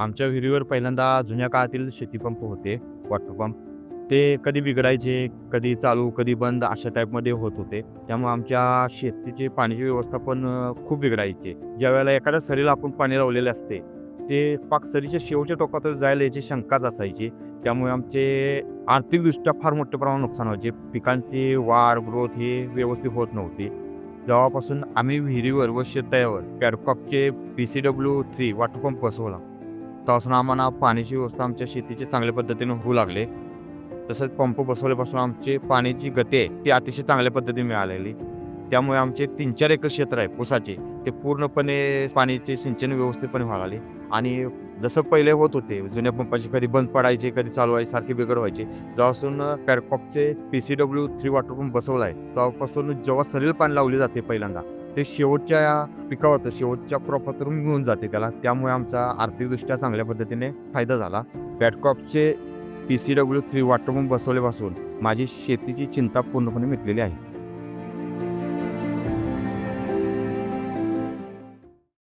आमच्या विहिरीवर पहिल्यांदा जुन्या काळातील शेतीपंप होते वॉटर पंप ते कधी बिघडायचे कधी चालू कधी बंद अशा टाईपमध्ये होत होते. त्यामुळे आमच्या शेतीचे पाण्याची व्यवस्था पण खूप बिघडायचे. ज्या वेळेला एखाद्या सरीला आपण पाणी लावलेले असते ते पाकसरीच्या शेवच्या शेवटच्या जायला याची शंकाच असायची. त्यामुळे आमचे आर्थिकदृष्ट्या फार मोठ्या प्रमाणात नुकसान व्हायचे. पिकांची वाढ ग्रोथ हे व्यवस्थित होत नव्हती. जेव्हापासून आम्ही विहिरीवर व शेतावर पॅडकॉपचे P C W three water pump बसवला तेव्हापासून आम्हाला पाण्याची व्यवस्था आमच्या शेतीची चांगल्या पद्धतीने होऊ लागले. तसंच पंप बसवल्यापासून आमची पाण्याची गती आहे ती अतिशय चांगल्या पद्धतीने मिळालेली. त्यामुळे आमचे तीन चार एकर क्षेत्र आहे ऊसाचे. ते पूर्णपणे पाण्याचे सिंचन व्यवस्थितपणे व्हायला लागले. आणि जसं पहिले होत होते जुन्या पंपाचे कधी बंद पडायचे कधी चालू व्हायचे सारखे बिघड व्हायचे. जेव्हापासून पॅरकॉपचे P C W three water pump बसवला आहे. तेव्हापासून जेव्हा सरील पाणी लावले जाते पहिल्यांदा ते शेवटच्या या पिकावर शेवटच्या क्रॉपातून मिळून जाते त्याला. त्यामुळे आमचा आर्थिकदृष्ट्या चांगल्या पद्धतीने फायदा झाला. बॅटकॉपचे P C W three water बसवल्यापासून माझी शेतीची चिंता पूर्णपणे मिटलेली आहे.